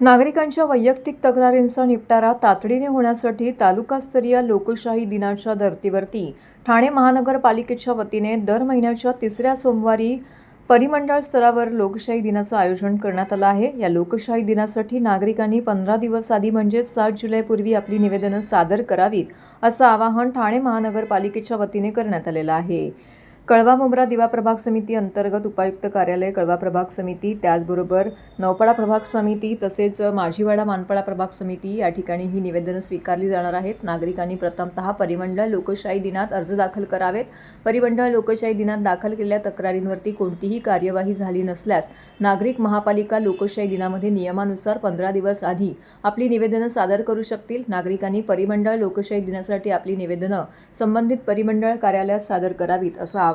नागरिकांच्या वैयक्तिक तक्रारींचा निपटारा तातडीने होण्यासाठी तालुकास्तरीय लोकशाही दिनाच्या धर्तीवरती ठाणे महानगरपालिकेच्या वतीने दर महिन्याच्या तिसऱ्या सोमवारी परिमंडळ स्तरावर लोकशाही दिनाचं आयोजन करण्यात आलं आहे. या लोकशाही दिनासाठी नागरिकांनी पंधरा दिवस आधी म्हणजेच सात जुलैपूर्वी आपली निवेदनं सादर करावीत असं आवाहन ठाणे महानगरपालिकेच्या वतीने करण्यात आलेलं आहे. कळवा मुंब्रा दिवा प्रभाग समिती अंतर्गत उपायुक्त कार्यालय कळवा प्रभाग समिती त्याचबरोबर नौपाडा प्रभाग समिती तसेच माझीवाडा मानपाडा प्रभाग समिती या ठिकाणी ही निवेदनं स्वीकारली जाणार आहेत. नागरिकांनी प्रथमतः परिमंडळ लोकशाही दिनात अर्ज दाखल करावेत. परिमंडळ लोकशाही दिनात दाखल केलेल्या तक्रारींवरती कोणतीही कार्यवाही झाली नसल्यास नागरिक महापालिका लोकशाही दिनामध्ये नियमानुसार पंधरा दिवस आधी आपली निवेदनं सादर करू शकतील. नागरिकांनी परिमंडळ लोकशाही दिनासाठी आपली निवेदनं संबंधित परिमंडळ कार्यालयात सादर करावीत असं आवाहन